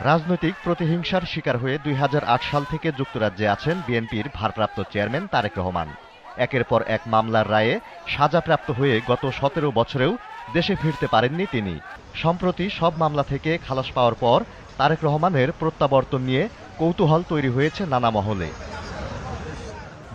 রাজনৈতিক প্রতিহিংসার শিকার হয়ে দুই হাজার আট সাল থেকে যুক্তরাজ্যে আছেন বিএনপির ভারপ্রাপ্ত চেয়ারম্যান তারেক রহমান। একের পর এক মামলার রায়ে সাজাপ্রাপ্ত হয়ে গত সতেরো বছরেও দেশে ফিরতে পারেননি তিনি। সম্প্রতি সব মামলা থেকে খালাস পাওয়ার পর তারেক রহমানের প্রত্যাবর্তন নিয়ে কৌতূহল তৈরি হয়েছে নানা মহলে।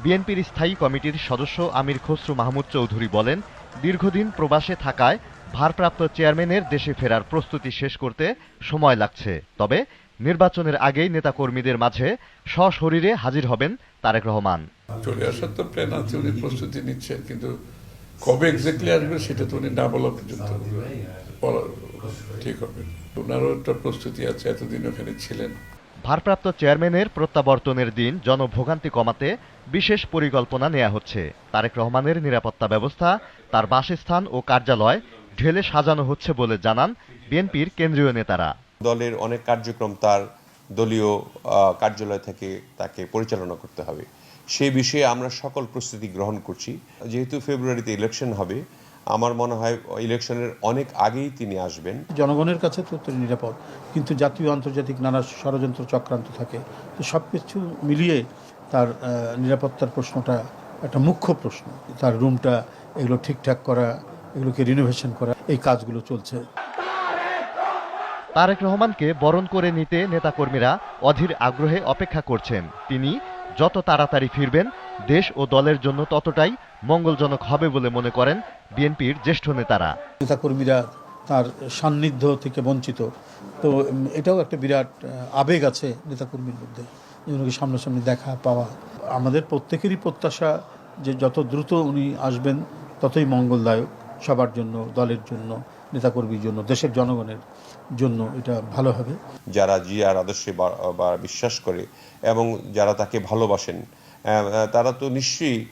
বিএনপির স্থায়ী কমিটির সদস্য আমির খসরু মাহমুদ চৌধুরী বলেন, দীর্ঘদিন প্রবাসে থাকায় ভারপ্রাপ্ত চেয়ারম্যানের দেশে ফেরার প্রস্তুতি শেষ করতে সময় লাগছে। তবে নির্বাচনের আগেই নেতাকর্মীদের মাঝে সশরীরে হাজির হবেন তারেক রহমান। চলে আসার তো প্ল্যান আছে উনি প্রস্তুতি নিচ্ছেন কিন্তু কবে এক্স্যাক্টলি আসবে সেটা তো উনি না বলা পর্যন্ত ঠিক হবে। ওনারও একটা প্রস্তুতি আছে এতদিন ওখানে ছিলেন। ভারপ্রাপ্ত চেয়ারম্যানের প্রত্যাবর্তনের দিন জনভোগান্তি কমাতে বিশেষ পরিকল্পনা নেওয়া হচ্ছে। তারেক রহমানের নিরাপত্তা ব্যবস্থা তার বাসস্থান ও কার্যালয় ঢেলে সাজানো হচ্ছে বলে জানান বিএনপির কেন্দ্রীয় নেতারা। দলের অনেক কার্যক্রম তার দলীয় কার্যালয় থেকে তাকে পরিচালনা করতে হবে। সেই বিষয়ে আমরা সকল প্রস্তুতি গ্রহণ করছি। যেহেতু ফেব্রুয়ারিতে ইলেকশন হবে আমার মনে হয় ইলেকশনের অনেক আগেই তিনি আসবেন। জনগণের কাছে তো তিনি নিরাপদ কিন্তু জাতীয় আন্তর্জাতিক নানা ষড়যন্ত্র চক্রান্ত থাকে। তো সব কিছু মিলিয়ে তার নিরাপত্তার প্রশ্নটা একটা মুখ্য প্রশ্ন। তার রুমটা এগুলো ঠিকঠাক করা এগুলোকে রিনোভেশন করা এই কাজগুলো চলছে। তারেক রহমানকে বরণ করে নিতে নেতাকর্মীরা অধীর আগ্রহে অপেক্ষা করছেন। তিনি যত তাড়াতাড়ি ফিরবেন দেশ ও দলের জন্য ততটাই মঙ্গলজনক হবে বলে মনে করেন বিএনপির জ্যেষ্ঠ নেতারা। নেতাকর্মীরা তার সান্নিধ্য থেকে বঞ্চিত। তো এটাও একটা বিরাট আবেগ আছে নেতাকর্মীর মধ্যে যেগুলোকে সামনাসামনি দেখা পাওয়া। আমাদের প্রত্যেকেরই প্রত্যাশা যে যত দ্রুত উনি আসবেন ততই মঙ্গলদায়ক। সবার জন্য দলের জন্য নেতাকর্মীর জন্য দেশের জনগণের জন্য এটা ভালো হবে। যারা জিয়ার আদর্শে বা- বিশ্বাস করে এবং যারা তাকে ভালোবাসেন তারা তো নিশ্চয়ই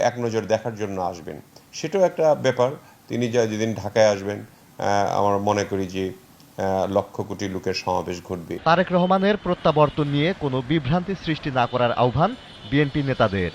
এক নজর দেখার জন্য আসবেন। সেটাও একটা ব্যাপার। তিনি যা যেদিন ঢাকায় আসবেন আমার মনে করি যে লক্ষ কোটি লোকের সমাবেশ ঘটবে। তারেক রহমানের প্রত্যাবর্তন নিয়ে কোনো বিভ্রান্তি সৃষ্টি না করার আহ্বান বিএনপি নেতাদের।